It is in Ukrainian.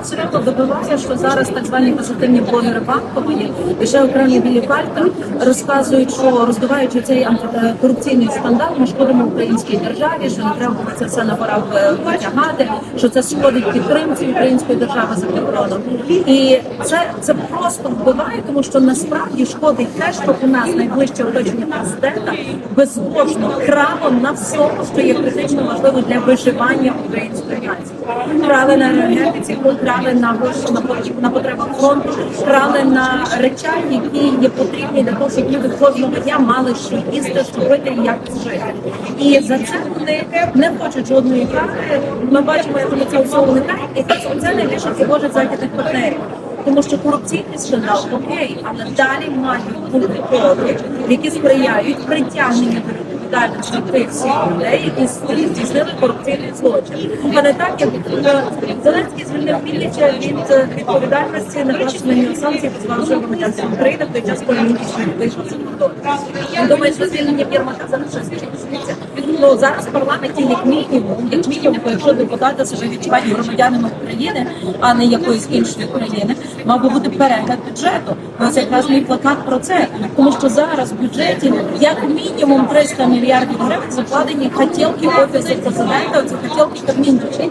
абсолютно добиває, що зараз так звані позитивні блогери банкової і ще окремі білі пальта розказують, що роздуваючи цей антикорупційний скандал, ми шкодимо українській державі, що не треба це все на пора е, витягати, що це шкодить підтримці української держави за кордоном. І це, це просто вбиває, тому що насправді шкодить те, що у нас найближче оточення президента безбожно крало на все, що є критично важливо для виживання української нації. Крали енергетиці, крали на гроші на пот- на потребах фронту, крали на речах, які є потрібні для того, щоб люди кожного дня мали що їсти, що пити і як жити. І за це вони не хочуть жодної карти. Ми бачимо, як вони все уникають, і так це найбільше тривожить західних партнерів. Тому що корупційний скандал окей, але далі мають бути кроки, які сприяють притягненню до відповідальності тих всіх людей, які здійснили корупційний злочин. А не так, як е, Зеленський звільнив Міліча від відповідальності на накласної санкції позбавивши громадянства України в той час, коли Міліч вийшов за кордон. Думаю, що звільнення Єрмака зараз щось. Ну зараз в парламенті як мінімум, як мінімум, якщо депутати себе відчувають громадянами України, а не якоїсь іншої країни, мав би бути перегляд бюджету. Ось якраз мій плакат про це, тому що зараз в бюджеті як мінімум 300 мільярдів гривень закладені хотілки офісу президента, це хотілки Кабмінчі.